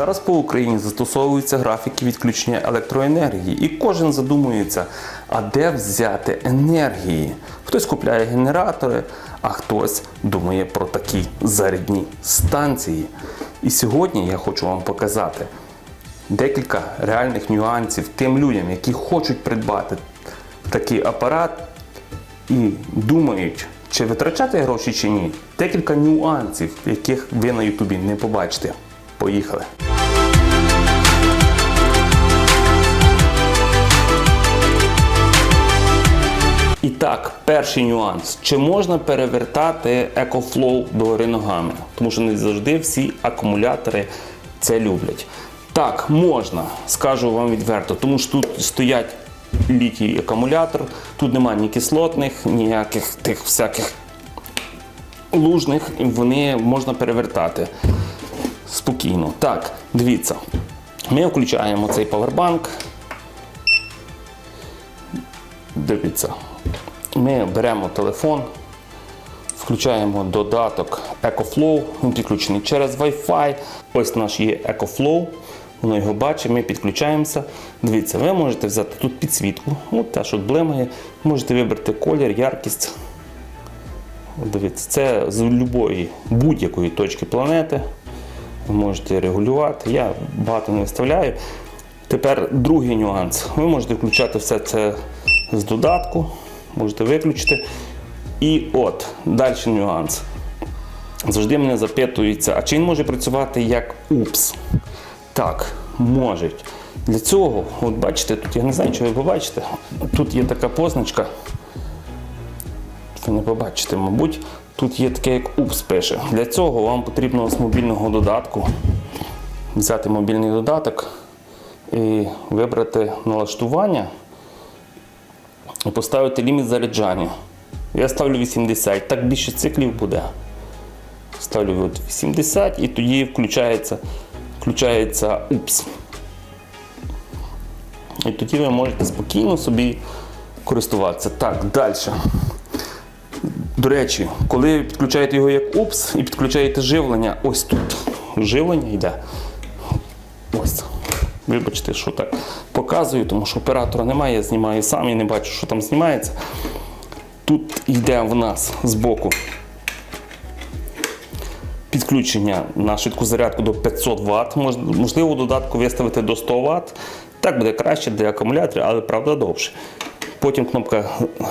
Зараз по Україні застосовуються графіки відключення електроенергії, і кожен задумується, а де взяти енергії. Хтось купляє генератори, а хтось думає про такі зарядні станції. І сьогодні я хочу вам показати декілька реальних нюансів тим людям, які хочуть придбати такий апарат і думають, чи витрачати гроші чи ні. Декілька нюансів, яких ви на Ютубі не побачите. Поїхали! І так, перший нюанс. Чи можна перевертати EcoFlow догори ногами? Тому що не завжди всі акумулятори це люблять. Так, можна, скажу вам відверто, тому що тут стоять літій акумулятор, тут немає ні кислотних, ніяких тих всяких лужних, і вони можна перевертати спокійно. Так, дивіться. Ми включаємо цей павербанк. Дивіться. Ми беремо телефон, включаємо додаток EcoFlow, він підключений через Wi-Fi. Ось наш є EcoFlow, воно його бачить, ми підключаємося. Дивіться, ви можете взяти тут підсвітку, от те, що блимає, можете вибрати колір, яркість. Дивіться, це з будь-якої будь-якої точки планети. Ви можете регулювати. Я багато не виставляю. Тепер другий нюанс. Ви можете включати все це з додатку, можете виключити. І от, далі нюанс. Завжди мене запитується, а чи він може працювати як УПС? Так, може. Для цього, от бачите, тут я не знаю, чи ви побачите, тут є така позначка. Ви не побачите, мабуть, тут є таке, як УПС пише. Для цього вам потрібно з мобільного додатку взяти мобільний додаток і вибрати налаштування і поставити ліміт заряджання. Я ставлю 80, так більше циклів буде. Ставлю от 80 і тоді включається, включається УПС. І тоді ви можете спокійно собі користуватися. Так, далі. До речі, коли підключаєте його як УПС і підключаєте живлення, ось тут живлення йде. Ось. Вибачте, що так показую, тому що оператора немає, я знімаю сам і не бачу, що там знімається. Тут йде в нас збоку підключення на швидку зарядку до 500 Вт. Можливо, додатку виставити до 100 Вт. Так буде краще для акумуляторів, але правда довше. Потім кнопка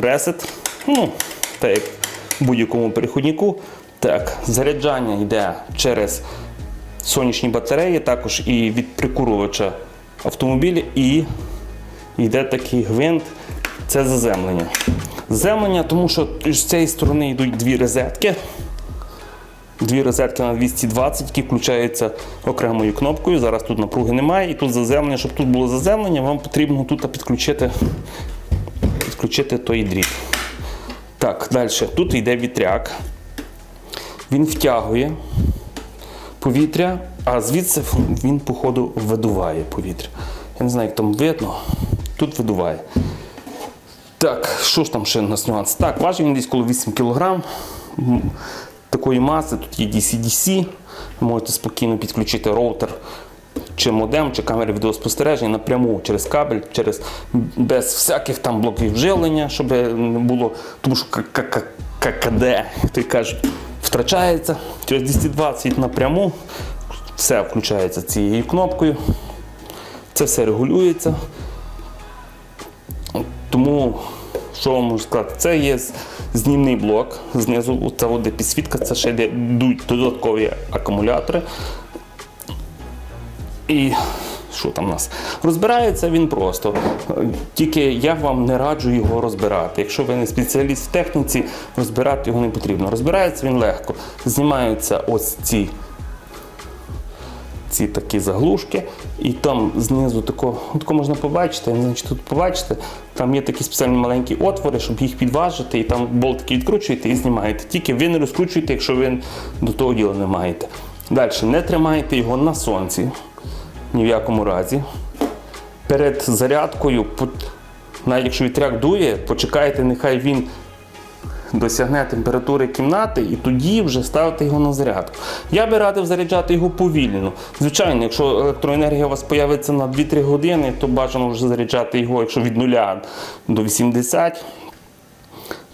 Reset. Ну, так як будь-якому переходнику. Так, заряджання йде через сонячні батареї, також і від прикурювача автомобіля, і йде такий гвинт. Це заземлення. Заземлення, тому що з цієї сторони йдуть дві розетки. Дві розетки на 220, які включаються окремою кнопкою. Зараз тут напруги немає. І тут заземлення. Щоб тут було заземлення, вам потрібно тут підключити, підключити той дріт. Так, далі. Тут йде вітряк. Він втягує повітря, а звідси він, походу, видуває повітря. Я не знаю, як там видно. Тут видуває. Так, що ж там ще у нас нюанс? Так, важить він десь коло 8 кг. Такої маси, тут є DC-DC. Можете спокійно підключити роутер чи модем, чи камери відеоспостереження напряму через кабель, через, без всяких там блоків живлення, щоб не було, тому що ККД, й кажуть, втрачається через 220 напряму. Все включається цією кнопкою. Це все регулюється. Тому, що вам можу сказати, це є знімний блок. Знизу це де підсвітка, це ще йдуть додаткові акумулятори. І що там у нас? Розбирається він просто. Тільки я вам не раджу його розбирати. Якщо ви не спеціаліст в техніці, розбирати його не потрібно. Розбирається він легко. Знімаються ось ці ці такі заглушки, і там знизу тако, тако можна побачити, не знаю, чи тут побачите, там є такі спеціальні маленькі отвори, щоб їх підважити, і там болтики відкручуєте і знімаєте. Тільки ви не розкручуєте, якщо ви до того діла не маєте. Далі, не тримайте його на сонці, ні в якому разі. Перед зарядкою, навіть якщо вітряк дує, почекайте, нехай він досягне температури кімнати, і тоді вже ставити його на зарядку. Я би радив заряджати його повільно. Звичайно, якщо електроенергія у вас з'явиться на 2-3 години, то бажано вже заряджати його, якщо від 0 до 80,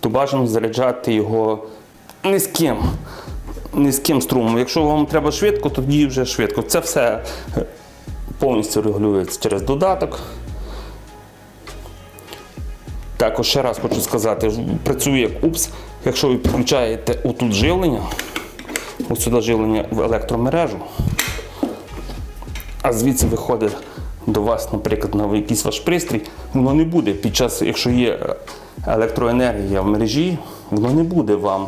то бажано заряджати його низьким. Низьким струмом. Якщо вам треба швидко, тоді вже швидко. Це все повністю регулюється через додаток. Також ще раз хочу сказати, працює як УПС. Якщо ви підключаєте отут живлення, ось сюди живлення в електромережу, а звідси виходить до вас, наприклад, на якийсь ваш пристрій, воно не буде під час, якщо є електроенергія в мережі, воно не буде вам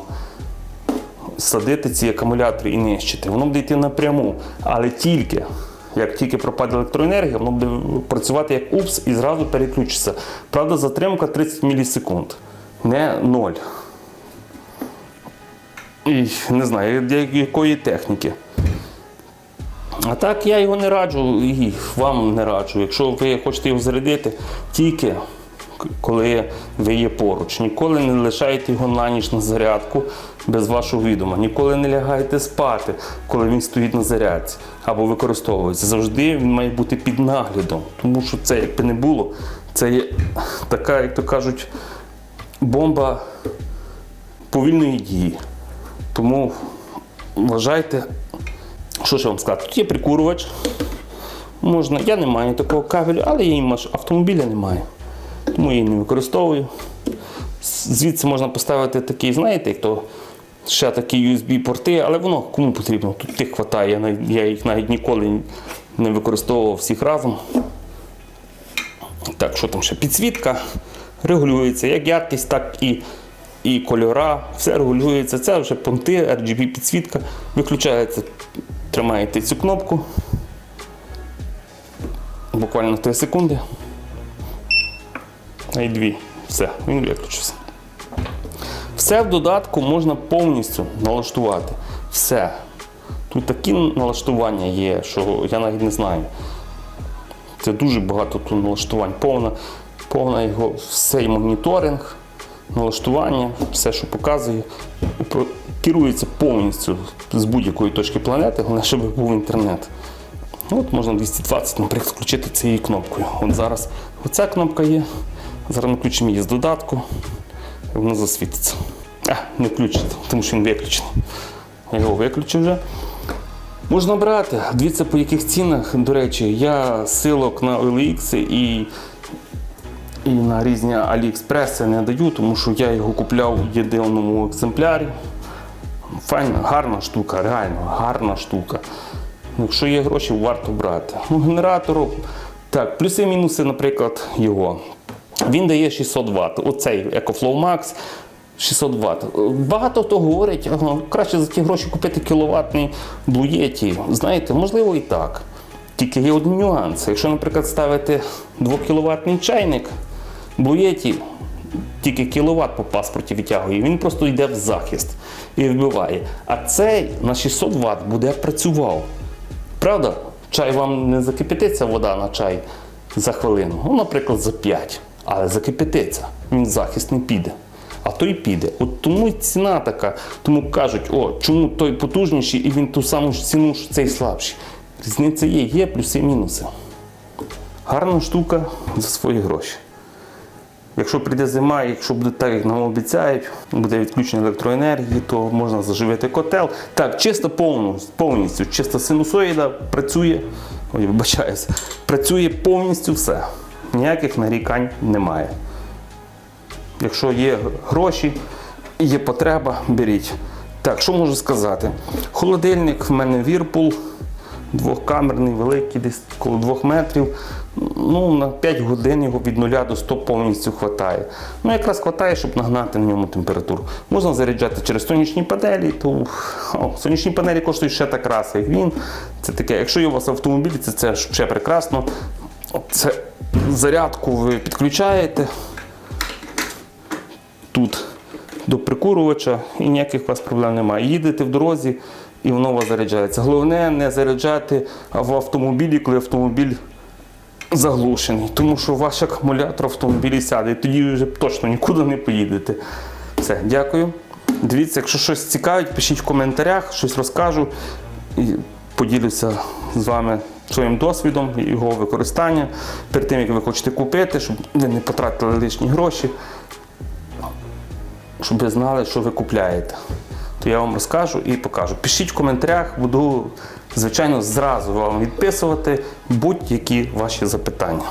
садити ці акумулятори і нищити. Воно буде йти напряму, але тільки. Як тільки пропаде електроенергія, воно буде працювати як УПС і зразу переключиться. Правда, затримка 30 мілісекунд, не 0. І не знаю, для якої техніки. А так я його не раджу і вам не раджу. Якщо ви хочете його зарядити, тільки коли ви є поруч. Ніколи не лишайте його на ніч на зарядку без вашого відома. Ніколи не лягайте спати, коли він стоїть на зарядці або використовується. Завжди він має бути під наглядом, тому що це, як би не було, це є така, як то кажуть, бомба повільної дії. Тому вважайте, що ж вам сказати? Тут є прикурювач. Можна, я не маю такого кабелю, але я маш- автомобіля не маю. Тому я її не використовую. Звідси можна поставити такий, знаєте, як то ще такі USB-порти, але воно кому потрібно? Тут тих хватає. Я, їх навіть ніколи не використовував всіх разом. Так, що там ще? Підсвітка регулюється, як яркість, так і, і кольора. Все регулюється. Це вже понти, RGB підсвітка. Виключається, тримаєте цю кнопку. Буквально 3 секунди. А й дві. Все, він виключився. Все в додатку можна повністю налаштувати. Все. Тут такі налаштування є, що я навіть не знаю. Це дуже багато тут налаштувань. Повна, повна його все моніторинг, налаштування, все, що показує, керується повністю з будь-якої точки планети, головне, щоб був інтернет. От можна 220, наприклад, включити цією кнопкою. От зараз оця кнопка є. Зараз ми включимо її з додатку, воно засвітиться. А, не включиться, тому що він виключений. Я його виключив вже. Можна брати. Дивіться, по яких цінах. До речі, я силок на OLX і, і на різні AliExpress не даю, тому що я його купляв в єдиному екземплярі. Файна, гарна штука, реально гарна штука. Ну, Якщо є гроші, варто брати. Ну, генератору, так, плюси-мінуси, наприклад, його. Він дає 600 Вт. Оцей EcoFlow Max 600 Вт. Багато хто говорить, ага, краще за ті гроші купити кіловатний Yeti. Знаєте, можливо і так. Тільки є один нюанс. Якщо, наприклад, ставити 2 кіловатний чайник, Yeti тільки кіловат по паспорті витягує, він просто йде в захист і вбиває. А цей на 600 Вт буде працював. Правда? Чай вам не закипятиться вода на чай за хвилину, ну, наприклад, за 5, але закипятиться, він захист не піде. А той піде. От тому і ціна така. Тому кажуть, о, чому той потужніший і він ту саму ж ціну, що цей слабший. Різниця є, є плюси і мінуси. Гарна штука за свої гроші. Якщо прийде зима, якщо буде так, як нам обіцяють, буде відключення електроенергії, то можна заживити котел. Так, чисто повністю, повністю чиста синусоїда працює, ой, вибачаюся, працює повністю все. Ніяких нарікань немає. Якщо є гроші і є потреба, беріть. Так, що можу сказати? Холодильник в мене Вірпул, двохкамерний, великий, десь коло 2 метрів. Ну, на 5 годин його від 0 до 100 повністю вистачає. Ну, якраз вистачає, щоб нагнати на ньому температуру. Можна заряджати через сонячні панелі, то о, сонячні панелі коштують ще так раз, як він. Це таке, якщо є у вас автомобіль, це, це ще прекрасно. Це зарядку ви підключаєте тут до прикурювача і ніяких у вас проблем немає. Їдете в дорозі і воно у вас заряджається. Головне не заряджати в автомобілі, коли автомобіль заглушений, тому що ваш акумулятор в автомобілі сяде, і тоді вже точно нікуди не поїдете. Все, дякую. Дивіться, якщо щось цікавить, пишіть в коментарях, щось розкажу і поділюся з вами своїм досвідом його використання перед тим, як ви хочете купити, щоб ви не потратили лишні гроші, щоб ви знали, що ви купляєте. То я вам розкажу і покажу. Пишіть в коментарях, буду, звичайно, зразу вам відписувати будь-які ваші запитання.